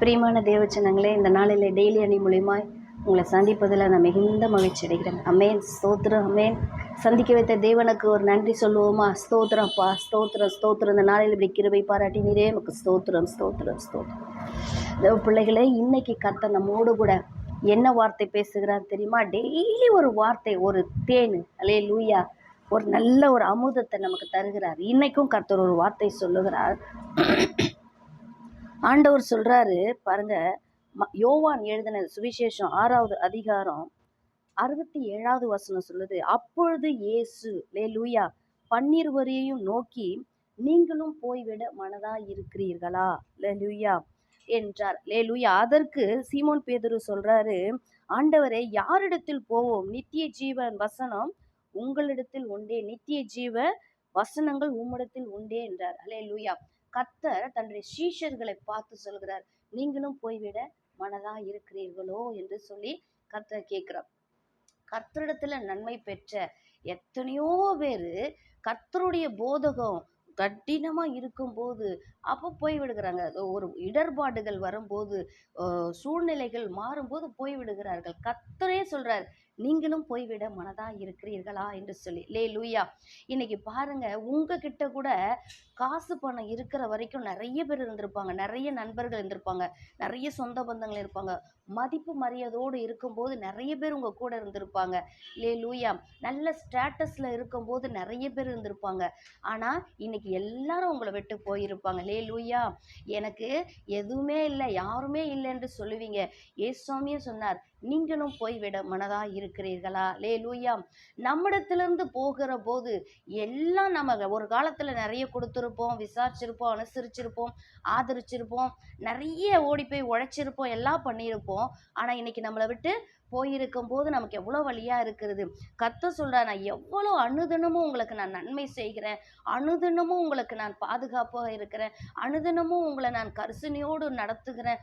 பிரியமான தேவச்சனங்களே இந்த நாளில் டெய்லி அணி மூலியமாய் உங்களை சந்திப்பதில் நான் மிகுந்த மகிழ்ச்சி அடைகிறேன். அமேன். ஸ்தோத்திரம். அமேன். சந்திக்க வைத்த தேவனுக்கு ஒரு நன்றி சொல்லுவோமா? ஸ்தோத்திரம்ப்பா ஸ்தோத்திரம் ஸ்தோத்திரம். இந்த நாளில் இப்படி கிருபை பாராட்டி நீரே நமக்கு ஸ்தோத்திரம் ஸ்தோத்திரம் ஸ்தோத்திரம். பிள்ளைகளே இன்னைக்கு கர்த்தர் நம்மோடு கூட என்ன வார்த்தை பேசுகிறார் தெரியுமா? டெய்லி ஒரு வார்த்தை ஒரு தேன். அலே லூயா ஒரு நல்ல ஒரு அமுதத்தை நமக்கு தருகிறார். இன்னைக்கும் கர்த்தர் ஒரு வார்த்தை சொல்லுகிறார். ஆண்டவர் சொல்றாரு பாருங்க ம- யோவான் எழுதின சுவிசேஷம் ஆறாவது அதிகாரம் அறுபத்தி ஏழாவது வசனம் சொல்லுது அப்பொழுது இயேசு லே லூயா பன்னிருவரையும் நோக்கி நீங்களும் போய்விட மனதா இருக்கிறீர்களா? லே லூயா என்றார். லே லூயா அதற்கு சீமோன் பேதுரு சொல்றாரு ஆண்டவரே யாரிடத்தில் போவோம்? நித்திய ஜீவன் வசனம் உங்களிடத்தில் உண்டே நித்திய ஜீவ வசனங்கள் உம்மிடத்தில் உண்டே என்றார். அலே லூயா கத்தர் தன்னுடைய சீஷர்களை பார்த்து சொல்கிறார் நீங்களும் போய்விட மனதா இருக்கிறீர்களோ? என்று சொல்லி கர்த்தர் கேட்கிறார். கர்த்தரிடத்துல நன்மை பெற்ற எத்தனையோ பேரு கர்த்தருடைய போதகம் கடினமா இருக்கும்போது அப்போ போய் விடுகிறாங்க ஒரு இடர்பாடுகள் வரும்போது சூழ்நிலைகள் மாறும்போது போய் விடுகிறார்கள் கத்தரே சொல்றார் நீங்களும் போய்விட மனதா இருக்கிறீர்களா என்று சொல்லி. லே லூயா. இன்னைக்கு பாருங்க உங்ககிட்ட கூட காசு பணம் இருக்கிற வரைக்கும் நிறைய பேர் இருந்திருப்பாங்க. நிறைய நண்பர்கள் இருந்திருப்பாங்க. நிறைய சொந்த பந்தங்கள் இருப்பாங்க. மதிப்பு மரியாதையோடு இருக்கும்போது நிறைய பேர் உங்க கூட இருந்திருப்பாங்க. லே லூயா. நல்ல ஸ்டேட்டஸ்ல இருக்கும்போது நிறைய பேர் இருந்திருப்பாங்க. ஆனா இன்னைக்கு எல்லாரும் உங்களை விட்டு போயிருப்பாங்க. லே லூயா. எனக்கு எதுவுமே இல்லை யாருமே இல்லை என்று சொல்லுவீங்க. ஏசுவாமியும் சொன்னார் நீங்களும் போய்விட மனதாக இருக்கிறீர்களா? லே லூயா நம்மிடத்திலிருந்து போகிற போது எல்லாம் நம்ம ஒரு காலத்தில் நிறைய கொடுத்துருப்போம் விசாரிச்சிருப்போம் அனுசரிச்சிருப்போம் ஆதரிச்சிருப்போம் நிறைய ஓடி போய் உழைச்சிருப்போம் எல்லாம் பண்ணியிருப்போம். ஆனால் இன்னைக்கு நம்மளை விட்டு போயிருக்கும் போது நமக்கு எவ்வளோ வழியாக இருக்கிறது? கத்த சொல்கிறேன் நான் எவ்வளோ அனுதினமும் உங்களுக்கு நான் நன்மை செய்கிறேன். அனுதினமும் உங்களுக்கு நான் பாதுகாப்பாக இருக்கிறேன். அனுதினமும் உங்களை நான் கரிசனையோடு நடத்துகிறேன்.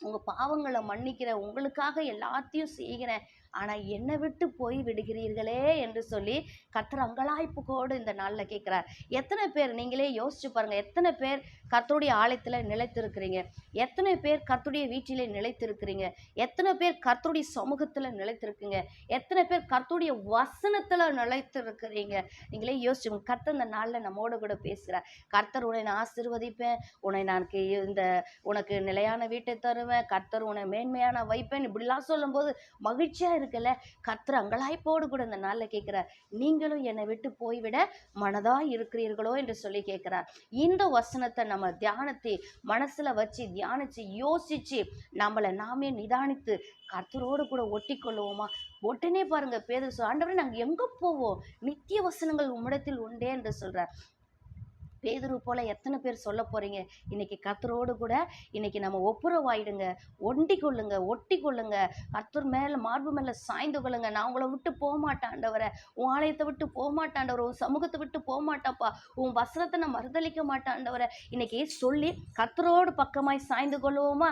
உங்கள் பாவங்களை மன்னிக்கிறேன் உங்களுக்காக எல்லாத்தையும் செய்கிறேன் ஆனால் என்னை விட்டு போய் விடுகிறீர்களே என்று சொல்லி கர்த்தர் அங்கலாய்ப்புக்கோடு இந்த நாளில் கேட்குறார். எத்தனை பேர் நீங்களே யோசிச்சு பாருங்கள் எத்தனை பேர் கர்த்தருடைய ஆலயத்தில் நிலைத்திருக்கிறீங்க? எத்தனை பேர் கர்த்தருடைய வீட்டிலே நிலைத்திருக்கிறீங்க? எத்தனை பேர் கர்த்தருடைய சமூகத்தில் நிலைத்திருக்குங்க? எத்தனை பேர் கர்த்தருடைய வசனத்தில் நிலைத்திருக்கிறீங்க? நீங்களே யோசிச்சு கர்த்தர் இந்த நாளில் நம்மோட கூட பேசுகிறார் கர்த்தர் உன்னை நான் ஆசீர்வதிப்பேன் உன்னை நான் கே- இந்த உனக்கு நிலையான வீட்டை தருவேன் கர்த்தர் உன்னை மேன்மையான வைப்பேன். இப்படிலாம் சொல்லும்போது மகிழ்ச்சியாக இருக்குல்ல? கர்த்தர் அங்கலாய்ப்போடு கூட இந்த நாளில் கேட்குறார் நீங்களும் என்னை விட்டு போய்விட மனதாக இருக்கிறீர்களோ என்று சொல்லி கேட்குறார் இந்த வசனத்தை நம்ம தியானத்தை மனசில் வச்சு தியானித்து யோசித்து நம்மளை நாமே நிதானித்து கர்த்தரோடு கூட ஒட்டி கொள்ளுவோமா உடனே பாருங்கள் பேதர் சொல் ஆண்டவரே எங்கே போவோம்? நித்திய வசனங்கள் உம்மிடத்தில் உண்டே என்று சொல்கிறார் பேதுரு போல எத்தனை பேர் சொல்ல போறீங்க? இன்னைக்கு கத்தரோடு கூட இன்னைக்கு நம்ம ஒப்புரவாயிடுங்க. ஒண்டி கொள்ளுங்க ஒட்டி கொள்ளுங்க. கத்தர் மேல மார்பு மேல சாய்ந்து கொள்ளுங்க. நான் உங்களை விட்டு போகமாட்டாண்டவரை உன் ஆலயத்தை விட்டு போகமாட்டாண்டவரை உன் சமூகத்தை விட்டு போகமாட்டாப்பா உன் வசனத்தை நான் மறுதளிக்க மாட்டாண்டவரை ஆண்டவரே. இன்னைக்கு சொல்லி கத்தரோடு பக்கமாய் சாய்ந்து கொள்வோமா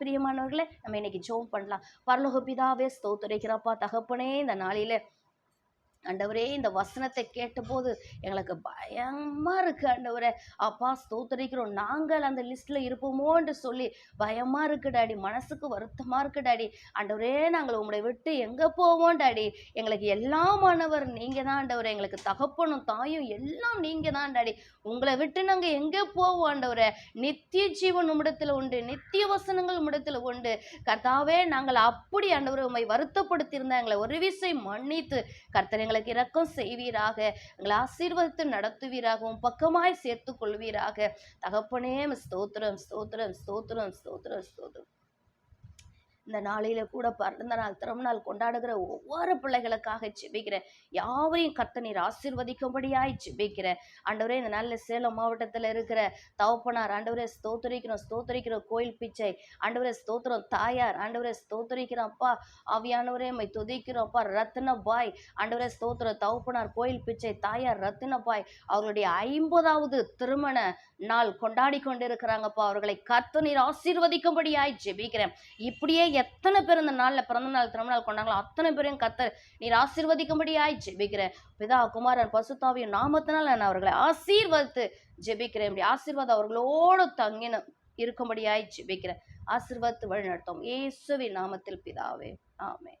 பிரியமானவர்களே நம்ம இன்னைக்கு ஜோம் பண்ணலாம். பரலோக பிதாவே ஸ்தோத்துரைக்கிறப்பா தகப்பனே இந்த நாளில ஆண்டவரே இந்த வசனத்தை கேட்டபோது எங்களுக்கு பயமாக இருக்கு ஆண்டவரே. அப்பா ஸ்தோத்தரிக்கிறோம். நாங்கள் அந்த லிஸ்ட்டில் இருப்போமோன்னு சொல்லி பயமாக இருக்கு டாடி. மனசுக்கு வருத்தமாக இருக்கு டாடி. ஆண்டவரே நாங்கள் உங்களை விட்டு எங்கே போவோம் டாடி? எங்களுக்கு எல்லாமானவர் நீங்கள் தான் ஆண்டவரே. எங்களுக்கு தகப்பனும் தாயும் எல்லாம் நீங்கள் தான் டாடி. உங்களை விட்டு நாங்கள் எங்கே போவோம் ஆண்டவரே? நித்திய ஜீவன் உம்மிடத்துல உண்டு நித்திய வசனங்கள் உம்மிடத்துல உண்டு. கர்த்தாவே நாங்கள் அப்படி ஆண்டவரை உம்மை வருத்தப்படுத்தியிருந்தா எங்களை ஒரு விசை மன்னித்து கர்த்தனை எங்களுக்கு இரக்கம் செய்வீராக. எங்களை ஆசீர்வதித்து நடத்துவீராகவும் பக்கமாய் சேர்த்து கொள்வீராக. தகப்பனே ஸ்தோத்திரம் ஸ்தோத்திரம் ஸ்தோத்திரம் ஸ்தோத்திரம் ஸ்தோத்திரம். இந்த நாளையில் கூட பிறந்த நாள் திருமணம் நாள் கொண்டாடுகிற ஒவ்வொரு பிள்ளைகளுக்காக ஜெபிக்கிறேன் யாவரையும் கர்த்த நீர் ஆசீர்வதிக்கும்படியாய் ஜெபிக்கிறேன் ஆண்டவரே இந்த நாளில் சேலம் மாவட்டத்தில் இருக்கிற தவப்பனார் ஆண்டவரே ஸ்தோத்தரிக்கிறோம் ஸ்தோத்தரிக்கிறோம் கோயில் பிச்சை. ஆண்டவரே ஸ்தோத்திரம். தாயார் ஆண்டவரே ஸ்தோத்தரிக்கிறோம் அப்பா. ஆவியானவரே மை துதிக்கிறோம் அப்பா. ரத்ன பாய் ஆண்டவரே ஸ்தோத்திரம். தவப்பனார் கோயில் பிச்சை தாயார் ரத்ன பாய் அவர்களுடைய ஐம்பதாவது திருமண நாள் கொண்டாடி கொண்டிருக்கிறாங்கப்பா. அவர்களை கர்த்த நீர் ஆசீர்வதிக்கும்படியாய் ஜெபிக்கிறேன். இப்படியே எத்தனை பேர் இந்த நாளில் பிறந்த நாள் திரும்ப நாள் கொண்டாங்களோ அத்தனை பேரையும் கத்தர் நீர் ஆசீர்வதிக்கும்படி ஆயிடுச்சு ஜெபிக்கிறேன். பிதா குமாரன் பசுத்தாவியும் நாமத்தினால் நான் அவர்களை ஆசீர்வதித்து ஜெபிக்கிறேன். இப்படி ஆசீர்வாதம் அவர்களோடு தங்கின ஆயிடுச்சு ஜெபிக்கிறேன். ஆசீர்வாதத்து வழி நடத்தும் இயேசுவின் நாமத்தில் பிதாவே. ஆமே